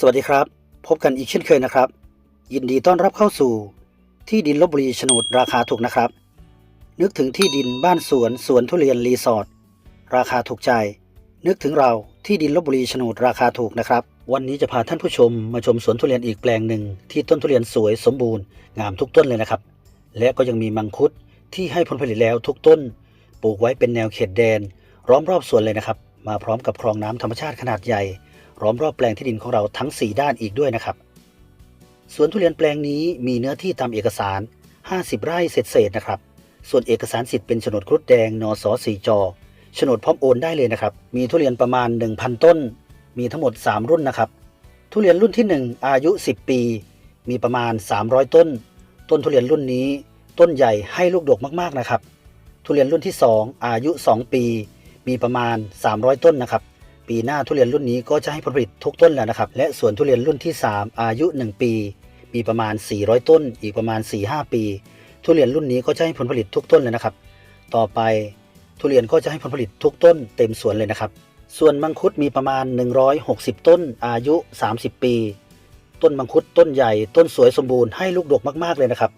สวัสดีครับ พบกันอีกเช่นเคยนะครับ ยินดีต้อนรับเข้าสู่ ที่ดินลบบุรีโฉนดราคาถูกนะครับ นึกถึงที่ดินบ้านสวนสวนทุเรียนรีสอร์ทราคาถูกใจ นึกถึงเราที่ดินลบบุรีโฉนดราคาถูกนะครับ วันนี้จะพาท่านผู้ชมมาชมสวนทุเรียนอีกแปลงหนึ่งที่ต้นทุเรียนสวยสมบูรณ์งามทุกต้นเลยนะครับ และก็ยังมีมังคุดที่ให้ผลผลิตแล้วทุกต้น ปลูกไว้เป็นแนวเขตแดนล้อมรอบสวนเลยนะครับ มาพร้อมกับคลองน้ำธรรมชาติขนาดใหญ่ ล้อมรอบแปลงที่ดินของเราทั้ง 4 ด้านอีกด้วยนะครับ สวนทุเรียนแปลงนี้มีเนื้อที่ตามเอกสาร 50 ไร่เศษๆนะครับ ส่วนเอกสารสิทธิ์เป็นโฉนดครุฑแดงนสสีจอโฉนดพร้อมโอนได้เลยนะครับ มีทุเรียนประมาณ 1,000 ต้น มีทั้งหมด 3 รุ่นนะครับ ทุเรียนรุ่นที่ 1 อายุ 10 ปี มีประมาณ 300 ต้น ต้นทุเรียนรุ่นนี้ ต้นใหญ่ให้ลูกดกมากๆนะครับ ทุเรียนรุ่นที่ 2 อายุ 2 ปี มีประมาณ 300 ต้นนะครับ ปีหน้าทุเรียนรุ่นนี้ก็จะให้ผลผลิตทุกต้นแล้วนะครับ และสวนทุเรียนรุ่นที่ 3 อายุ 1 ปี มีประมาณ 400 ต้น อีกประมาณ 4-5 ปี ทุเรียนรุ่นนี้ก็จะให้ผลผลิตทุกต้นเลยนะครับ ต่อไปทุเรียนก็จะให้ผลผลิตทุกต้นเต็มสวนเลยนะครับ ส่วนมังคุดมีประมาณ 160 ต้น อายุ 30 ปี ต้นมังคุดต้นใหญ่ ต้นสวยสมบูรณ์ให้ลูกดกมากๆเลยนะครับ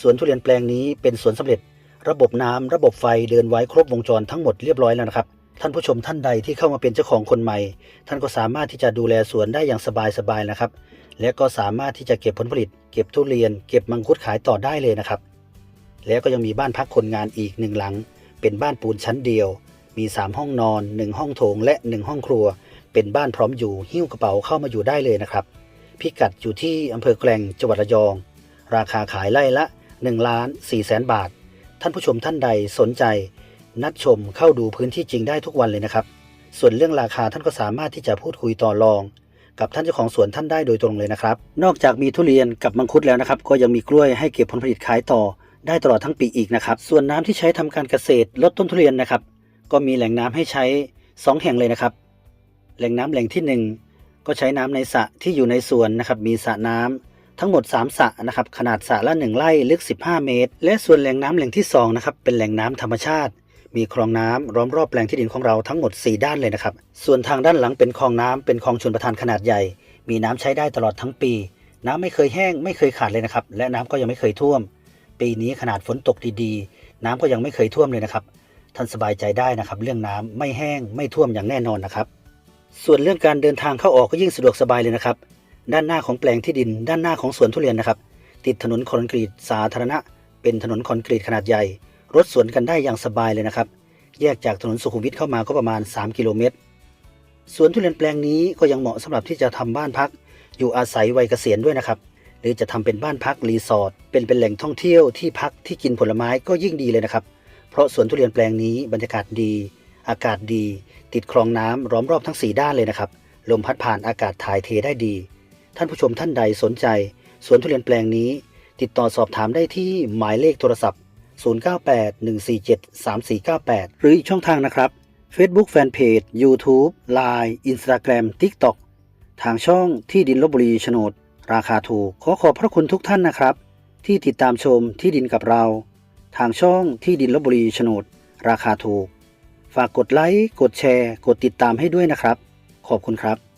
สวนทุเรียนแปลงนี้เป็นสวนสำเร็จ ระบบน้ำระบบไฟเดินไว้ครบวงจรทั้งหมดเรียบร้อยแล้วนะครับ ท่านผู้ชมท่านใดที่เข้ามาเป็นเจ้าของคนใหม่ ท่านก็สามารถที่จะดูแลสวนได้อย่างสบายๆนะครับ และก็สามารถที่จะเก็บผลผลิต เก็บทุเรียน เก็บมังคุดขายต่อได้เลยนะครับ แล้วก็ยังมีบ้านพักคนงานอีกหนึ่งหลัง เป็นบ้านปูนชั้นเดียว มี 3 ห้องนอน 1 ห้องโถง และ 1 ห้องครัว เป็นบ้านพร้อมอยู่หิ้วกระเป๋าเข้ามาอยู่ได้เลยนะครับพิกัดอยู่ที่อำเภอแกลงจังหวัดระยอง ราคาขายไร่ละ1ล้าน4แสนบาท ท่านผู้ชมท่านใดสนใจ นัดชมเข้าดูพื้นที่จริงได้ทุกวันเลยนะครับ ส่วนเรื่องราคาท่านก็สามารถที่จะพูดคุยต่อรอง กับท่านเจ้าของสวนท่านได้โดยตรงเลยนะครับ นอกจากมีทุเรียนกับมังคุดแล้วนะครับ ก็ยังมีกล้วยให้เก็บผลผลิตขายต่อ ได้ตลอดทั้งปีอีกนะครับ ส่วนน้ำที่ใช้ทำการเกษตรลดต้นทุเรียนนะครับ ก็มีแหล่งน้ำให้ใช้ 2 แห่งเลยนะครับ แหล่งน้ำแหล่งที่ 1 ก็ใช้น้ำในสระที่อยู่ในสวนนะครับ มีสระน้ำทั้งหมด 3สระนะครับ ขนาดสระละ 1 ไร่ลึก 15 เมตร และส่วนแหล่งน้ำแหล่งที่2นะครับเป็นแหล่งน้ำธรรมชาติ มีคลองน้ำล้อมรอบแปลงที่ดินของเราทั้งหมด 4 ด้านเลยนะครับ ส่วนทางด้านหลังเป็นคลองน้ำเป็นคลองชลประทานขนาดใหญ่ มีน้ำใช้ได้ตลอดทั้งปี น้ำไม่เคยแห้งไม่เคยขาดเลยนะครับ และน้ำก็ยังไม่เคยท่วม ปีนี้ขนาดฝนตกดีๆ น้ำก็ยังไม่เคยท่วมเลยนะครับ ท่านสบายใจได้นะครับ เรื่องน้ำไม่แห้งไม่ท่วมอย่างแน่นอนนะครับ ส่วนเรื่องการเดินทางเข้าออกก็ยิ่งสะดวกสบายเลยนะครับ ด้านหน้าของแปลงที่ดิน ด้านหน้าของสวนทุเรียนนะครับ ติดถนนคอนกรีตสาธารณะ เป็นถนนคอนกรีตขนาดใหญ่ รถสวนกันได้อย่างสบายเลยนะครับ แยกจากถนนสุขุมวิทเข้ามาก็ประมาณ 3 กิโลเมตร สวนทุเรียนแปลงนี้ก็ยังเหมาะสำหรับที่จะทำบ้านพัก อยู่อาศัยวัยเกษียณด้วยนะครับ หรือจะทำเป็นบ้านพักรีสอร์ท เป็นเป็นแหล่งท่องเที่ยวที่พักที่กินผลไม้ก็ยิ่งดีเลยนะครับ เพราะสวนทุเรียนแปลงนี้บรรยากาศดี อากาศดี ติดคลองน้ำล้อมรอบทั้ง 4 ด้านเลยนะครับ ลมพัดผ่านอากาศถ่ายเทได้ดี ท่านผู้ชมท่านใดสนใจ สวนทุเรียนแปลงนี้ ติดต่อสอบถามได้ที่หมายเลขโทรศัพท์ 0981473498 หรืออีกช่องทางนะครับ Facebook Fanpage YouTube Line Instagram TikTok ทางช่องที่ดินลบบุรีโฉนด ราคาถูก ขอขอบพระคุณทุกท่านนะครับ ที่ติดตามชมที่ดินกับเรา ทางช่องที่ดินลบบุรีโฉนด ราคาถูก ฝากกดไลค์ กดแชร์ กดติดตามให้ด้วยนะครับ ขอบคุณครับ